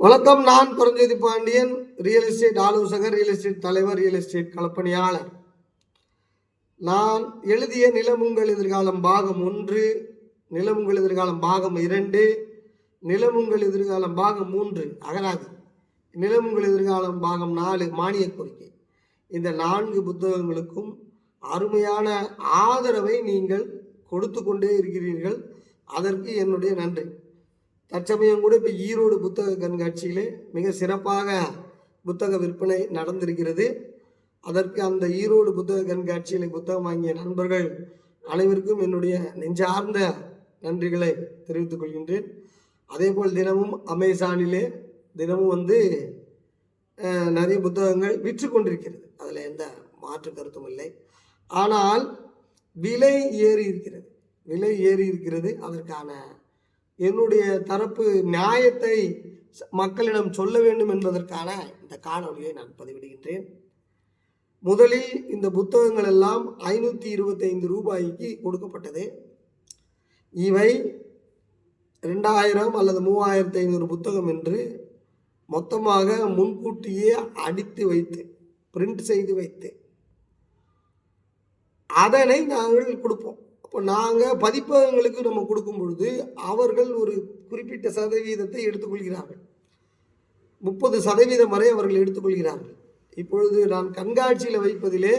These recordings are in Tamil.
வணக்கம் நான் பரஞ்சோதி பாண்டியன் ரியல் எஸ்டேட் ஆலோசகர் ரியல் எஸ்டேட் தலைவர் ரியல் எஸ்டேட் கலப்பணியாளர் நான் எழுதிய நிலமுங்கள் எதிர்காலம் பாகம் ஒன்று நிலமுங்கள் எதிர்காலம் பாகம் இரண்டு நிலமுங்கள் எதிர்காலம் பாகம் மூன்று அகராதி. நிலமுங்கள் எதிர்காலம் பாகம் நாலு மானிய கோரிக்கை. இந்த நான்கு புத்தகங்களுக்கும் அருமையான ஆதரவை நீங்கள் கொடுத்து கொண்டே இருக்கிறீர்கள். அதற்கு என்னுடைய நன்றி. தற்சமயம் கூட இப்போ ஈரோடு புத்தக கண்காட்சியிலே மிக சிறப்பாக புத்தக விற்பனை நடந்திருக்கிறது. அதற்கு அந்த ஈரோடு புத்தக கண்காட்சியில் புத்தகம் வாங்கிய நண்பர்கள் அனைவருக்கும் என்னுடைய நெஞ்சார்ந்த நன்றிகளை தெரிவித்துக் கொள்கின்றேன். அதேபோல் தினமும் அமேசானிலே தினமும் வந்து நிறைய புத்தகங்கள் விற்று கொண்டிருக்கிறது. அதில் எந்த மாற்று கருத்தும் இல்லை. ஆனால் விலை ஏறி இருக்கிறது. விலை ஏறி இருக்கிறது அதற்கான என்னுடைய தரப்பு நியாயத்தை மக்களிடம் சொல்ல வேண்டும் என்பதற்கான இந்த காணொலியை நான் பதிவிடுகின்றேன். முதலில் இந்த புத்தகங்கள் எல்லாம் ஐநூற்றி இருபத்தைந்து ரூபாய்க்கு கொடுக்கப்பட்டது. இவை ரெண்டாயிரம் அல்லது மூவாயிரத்தி ஐநூறு புத்தகம் என்று மொத்தமாக முன்கூட்டியே அடித்து வைத்து பிரிண்ட் செய்து வைத்து அதனை நாங்கள் கொடுப்போம். இப்போ நாங்கள் பதிப்பகங்களுக்கு நம்ம கொடுக்கும் பொழுது அவர்கள் ஒரு குறிப்பிட்ட சதவீதத்தை எடுத்துக்கொள்கிறார்கள். முப்பது சதவீதம் வரை அவர்கள் எடுத்துக்கொள்கிறார்கள். இப்பொழுது நான் கண்காட்சியில் வைப்பதிலே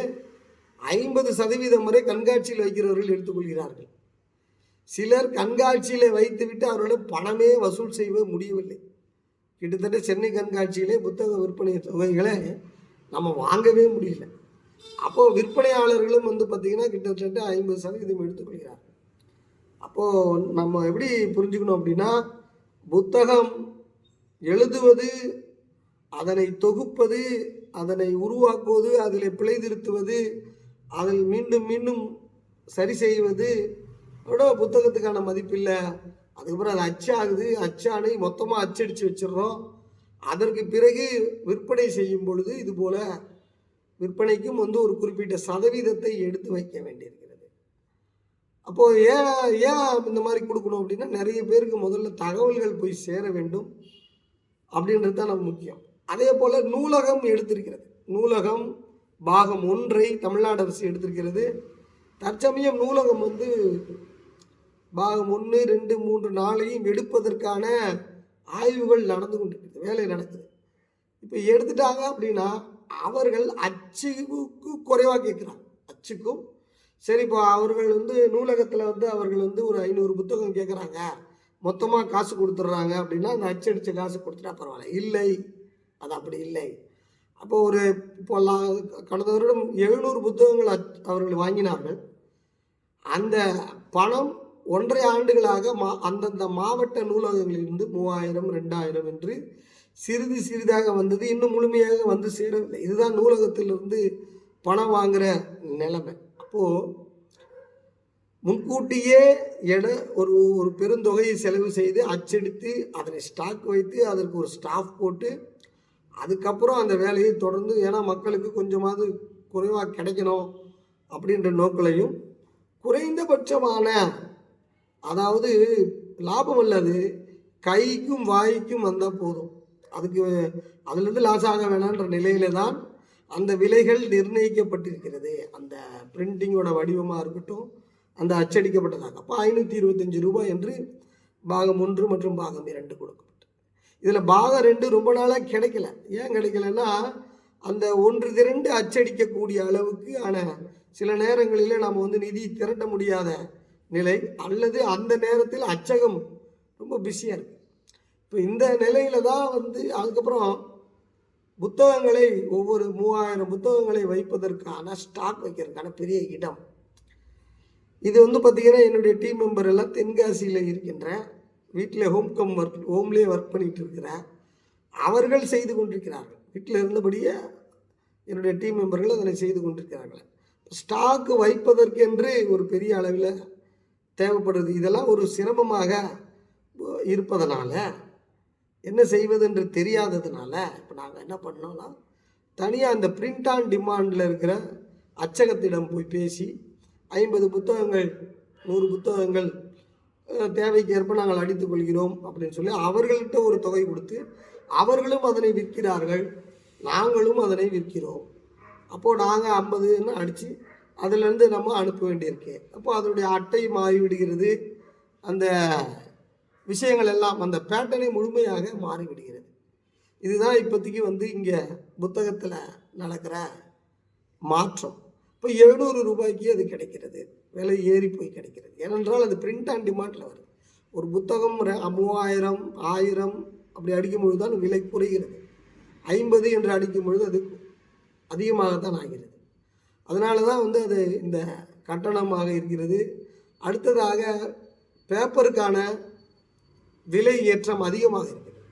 ஐம்பது சதவீதம் வரை கண்காட்சியில் வைக்கிறவர்கள் எடுத்துக்கொள்கிறார்கள். சிலர் கண்காட்சியில் வைத்துவிட்டு அவர்களால் பணமே வசூல் செய்ய முடியவில்லை. கிட்டத்தட்ட சென்னை கண்காட்சியிலே புத்தக விற்பனை தொகைகளை நம்ம வாங்கவே முடியல. அப்போது விற்பனையாளர்களும் வந்து பார்த்திங்கன்னா கிட்டத்தட்ட ஐம்பது சதவீதம் எடுத்துக்கொள்கிறார். அப்போது நம்ம எப்படி புரிஞ்சுக்கணும் அப்படின்னா புத்தகம் எழுதுவது அதனை தொகுப்பது அதனை உருவாக்குவது அதில் பிழை திருத்துவது அதில் மீண்டும் மீண்டும் சரி செய்வது விட புத்தகத்துக்கான மதிப்பில்லை அதுக்கப்புறம் அது அச்சாகுது அச்சானை மொத்தமாக அச்சடித்து வச்சிடுறோம். அதற்கு பிறகு விற்பனை செய்யும் பொழுது இது போல் விற்பனைக்கும் வந்து ஒரு குறிப்பிட்ட சதவீதத்தை எடுத்து வைக்க வேண்டியிருக்கிறது. அப்போது ஏன் ஏன் இந்த மாதிரி கொடுக்கணும் அப்படின்னா நிறைய பேருக்கு முதல்ல தகவல்கள் போய் சேர வேண்டும் அப்படின்றது தான் நம்ம முக்கியம். அதே போல் நூலகம் எடுத்திருக்கிறது. நூலகம் பாகம் ஒன்றை தமிழ்நாடு அரசு எடுத்திருக்கிறது. தற்சமயம் நூலகம் வந்து பாகம் ஒன்று ரெண்டு மூன்று நாளையும் எடுப்பதற்கான ஆய்வுகள் நடந்து கொண்டிருக்குது வேலை நடக்குது. இப்போ எடுத்துட்டாங்க அப்படின்னா அவர்கள் அச்சுக்கு குறைவாக கேட்குறாங்க. அச்சுக்கும் சரி இப்போ அவர்கள் வந்து நூலகத்தில் வந்து அவர்கள் வந்து ஒரு ஐநூறு புத்தகம் கேட்குறாங்க. மொத்தமாக காசு கொடுத்துட்றாங்க அப்படின்னா அந்த அச்சடித்த காசு கொடுத்துட்டா பரவாயில்ல. இல்லை. அது அப்படி இல்லை. அப்போ ஒரு இப்போ கடந்த வருடம் எழுநூறு புத்தகங்கள் அச்- அவர்கள் வாங்கினார்கள். அந்த பணம் ஒன்றரை ஆண்டுகளாக மா அந்தந்த மாவட்ட நூலகங்களிலிருந்து மூவாயிரம் ரெண்டாயிரம் என்று சிறிது சிறிதாக வந்தது இன்னும் முழுமையாக வந்து சேரவில்லை. இதுதான் நூலகத்திலிருந்து பணம் வாங்குகிற நிலைமை. அப்போது முன்கூட்டியே எட ஒரு ஒரு பெருந்தொகையை செலவு செய்து அச்சடித்து அதனை ஸ்டாக் வைத்து அதற்கு ஒரு ஸ்டாஃப் போட்டு அதுக்கப்புறம் அந்த வேலையை தொடர்ந்து ஏன்னா மக்களுக்கு கொஞ்சமாவது குறைவாக கிடைக்கணும் அப்படின்ற நோக்கிலையும் குறைந்தபட்சமான அதாவது லாபம் அல்லது கைக்கும் வாய்க்கும் வந்தால் போதும். அதுக்கு அதுலேருந்து லாஸ் ஆக வேணான்ற நிலையில தான் அந்த விலைகள் நிர்ணயிக்கப்பட்டிருக்கிறது. அந்த பிரிண்டிங்கோட வடிவமாக இருக்கட்டும் அந்த அச்சடிக்கப்பட்டதாக. அப்போ ஐநூற்றி இருபத்தஞ்சி ரூபாய் என்று பாகம் ஒன்று மற்றும் பாகம் இரண்டு கொடுக்கப்பட்டது. இதில் பாகம் ரெண்டு ரொம்ப நாளாக கிடைக்கல. ஏன் கிடைக்கலன்னா அந்த ஒன்று திரண்டு அச்சடிக்கக்கூடிய அளவுக்கு ஆன சில நேரங்களில் நாம் வந்து நிதி திரட்ட முடியாத நிலை அல்லது அந்த நேரத்தில் அச்சகம் ரொம்ப பிஸியாக இருக்குது இப்போ இந்த நிலையில தான் வந்து அதுக்கப்புறம் புத்தகங்களை ஒவ்வொரு மூவாயிரம் புத்தகங்களை வைப்பதற்கான ஸ்டாக் வைக்கிறதுக்கான பெரிய இடம். இது வந்து பார்த்திங்கன்னா என்னுடைய டீம் மெம்பர் எல்லாம் தென்காசியில் இருக்கின்ற வீட்டில் ஹோம் கம் ஒர்க் ஹோம்லேயே ஒர்க் பண்ணிட்டு இருக்கிற அவர்கள் செய்து கொண்டிருக்கிறார்கள். வீட்டில் இருந்தபடியே என்னுடைய டீம் மெம்பர்கள் அதனை செய்து கொண்டிருக்கிறார்கள். ஸ்டாக்கு வைப்பதற்கென்று ஒரு பெரிய அளவில் தேவைப்படுறது. இதெல்லாம் ஒரு சிரமமாக இருப்பதனால என்ன செய்வது என்று தெரியாததுனால இப்போ நாங்கள் என்ன பண்ணோம்னா தனியாக அந்த பிரிண்ட் ஆன் டிமாண்டில் இருக்கிற அச்சகத்திடம் போய் பேசி ஐம்பது புத்தகங்கள் நூறு புத்தகங்கள் தேவைக்கு ஏற்ப நாங்கள் அடித்துக் கொள்கிறோம் அப்படின்னு சொல்லி அவர்கள்ட்ட ஒரு தொகை கொடுத்து அவர்களும் அதனை விற்கிறார்கள் நாங்களும் அதனை விற்கிறோம். அப்போது நாங்கள் ஐம்பதுன்னு அடித்து அதுலேருந்து நம்ம அனுப்ப வேண்டியிருக்கு. அப்போது அதனுடைய அட்டை மாறிவிடுகிறது. அந்த விஷயங்கள் எல்லாம் அந்த பேட்டர்னே முழுமையாக மாறிவிடுகிறது. இதுதான் இப்போதைக்கு வந்து இங்கே புத்தகத்தில் நடக்கிற மாற்றம். இப்போ எழுநூறு ரூபாய்க்கு அது கிடைக்கிறது. விலை ஏறி போய் கிடைக்கிறது. ஏனென்றால் அது பிரிண்ட் அண்ட் டிமாண்டில் வருது. ஒரு புத்தகம் மூவாயிரம் ஆயிரம் அப்படி அடிக்கும் பொழுது தான் விலை குறைகிறது. ஐம்பது என்று அடிக்கும் பொழுது அது அதிகமாகத்தான் ஆகிறது. அதனால தான் வந்து அது இந்த கட்டணமாக இருக்கிறது. அடுத்ததாக பேப்பருக்கான விலை ஏற்றம் அதிகமாக இருக்கிறது.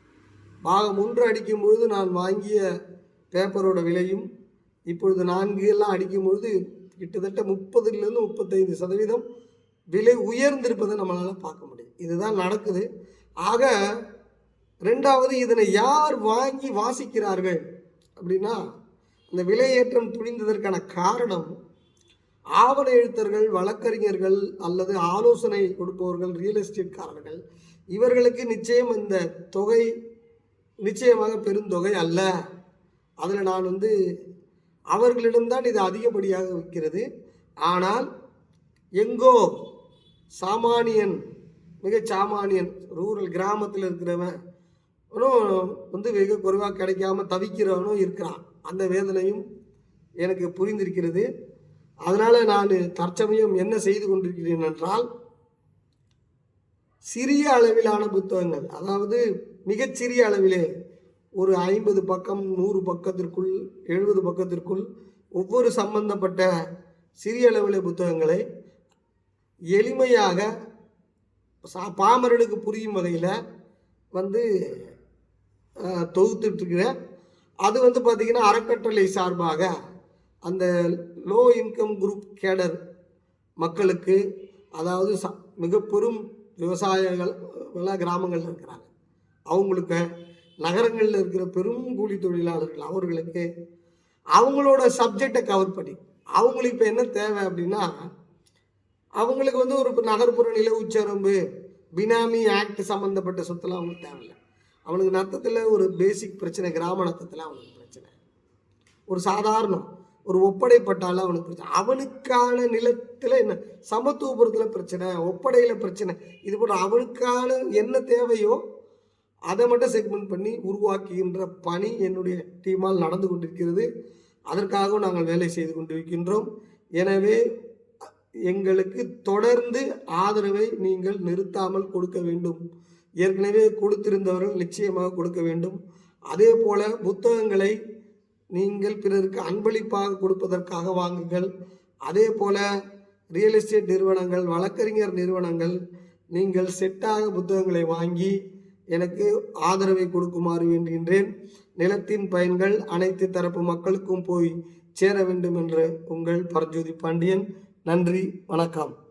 பாகம் ஒன்று அடிக்கும் பொழுது நான் வாங்கிய பேப்பரோட விலையும் இப்பொழுது நான்கு எல்லாம் அடிக்கும் பொழுது கிட்டத்தட்ட முப்பதுலேருந்து முப்பத்தைந்து சதவீதம் விலை உயர்ந்திருப்பதை நம்மளால் பார்க்க முடியும். இதுதான் நடக்குது. ஆக ரெண்டாவது இதனை யார் வாங்கி வாசிக்கிறார்கள் அப்படின்னா இந்த விலையேற்றம் துணிந்ததற்கான காரணம் ஆவண எழுத்தர்கள் வழக்கறிஞர்கள் அல்லது ஆலோசனை கொடுப்பவர்கள் ரியல் எஸ்டேட்காரர்கள் இவர்களுக்கு நிச்சயம் இந்த தொகை நிச்சயமாக பெருந்தொகை அல்ல. அதில் நான் வந்து அவர்களிடம்தான் இது அதிகப்படியாக விற்கிறது. ஆனால் எங்கோ சாமானியன் மிக சாமானியன் ரூரல் கிராமத்தில் இருக்கிறவன் வந்து வெகு குறைவாக கிடைக்காம தவிக்கிறவனும் இருக்கிறான். அந்த வேதனையும் எனக்கு புரிந்திருக்கிறது. அதனால் நான் தற்சமயம் என்ன செய்து கொண்டிருக்கிறேன் என்றால் சிறிய அளவிலான புத்தகங்கள். அதாவது மிகச்சிறிய அளவிலே ஒரு ஐம்பது பக்கம் நூறு பக்கத்திற்குள் எழுபது பக்கத்திற்குள் ஒவ்வொரு சம்பந்தப்பட்ட சிறிய அளவில் புத்தகங்களை எளிமையாக சா பாமரனுக்கு புரியும் வகையில் வந்து அஹ், தொகுத்துட்ருக்கிறேன் அது வந்து பார்த்திங்கன்னா அறக்கட்டளை சார்பாக அந்த லோ இன்கம் குரூப் கேடர் மக்களுக்கு அதாவது ச மிக பெரும் விவசாயிகள் எல்லாம் கிராமங்களில் இருக்கிறாங்க. அவங்களுக்கு நகரங்களில் இருக்கிற பெரும் கூலி தொழிலாளர்கள் அவர்களுக்கு அவங்களோட சப்ஜெக்டை கவர் பண்ணி அவங்களுக்கு இப்போ என்ன தேவை அப்படின்னா அவங்களுக்கு வந்து ஒரு நகர்ப்புற நில உச்சரம்பு பினாமி ஆக்ட் சம்மந்தப்பட்ட சொத்துலாம் அவங்களுக்கு தேவையில்லை. அவனுக்கு நத்தத்தில் ஒரு பேசிக் பிரச்சனை கிராம நத்தத்தில் அவனுக்கு பிரச்சனை. ஒரு சாதாரணம். ஒரு ஒப்படைப்பட்டால அவனுக்கு பிரச்சனை. அவனுக்கான நிலத்தில் என்ன? சமத்துவபுரத்தில் பிரச்சனை ஒப்படையில் பிரச்சனை. இது போன்ற அவனுக்கான என்ன தேவையோ அதை மட்டும் செக்மெண்ட் பண்ணி உருவாக்குகின்ற பணி என்னுடைய டீமால் நடந்து கொண்டிருக்கிறது. அதற்காகவும் நாங்கள் வேலை செய்து கொண்டிருக்கின்றோம். எனவே எங்களுக்கு தொடர்ந்து ஆதரவை நீங்கள் நிறுத்தாமல் கொடுக்க வேண்டும். ஏற்கனவே கொடுத்திருந்தவர்கள் நிச்சயமாக கொடுக்க வேண்டும். அதே போல புத்தகங்களை நீங்கள் பிறருக்கு அன்பளிப்பாக கொடுப்பதற்காக வாங்குங்கள். அதே போல ரியல் எஸ்டேட் நிறுவனங்கள் வழக்கறிஞர் நிறுவனங்கள் நீங்கள் செட்டாக புத்தகங்களை வாங்கி எனக்கு ஆதரவை கொடுக்குமாறு வேண்டுகின்றேன். நிலத்தின் பயன்கள் அனைத்து தரப்பு மக்களுக்கும் போய் சேர வேண்டும் என்று உங்கள் பரஞ்சோதி பாண்டியன். நன்றி வணக்கம்.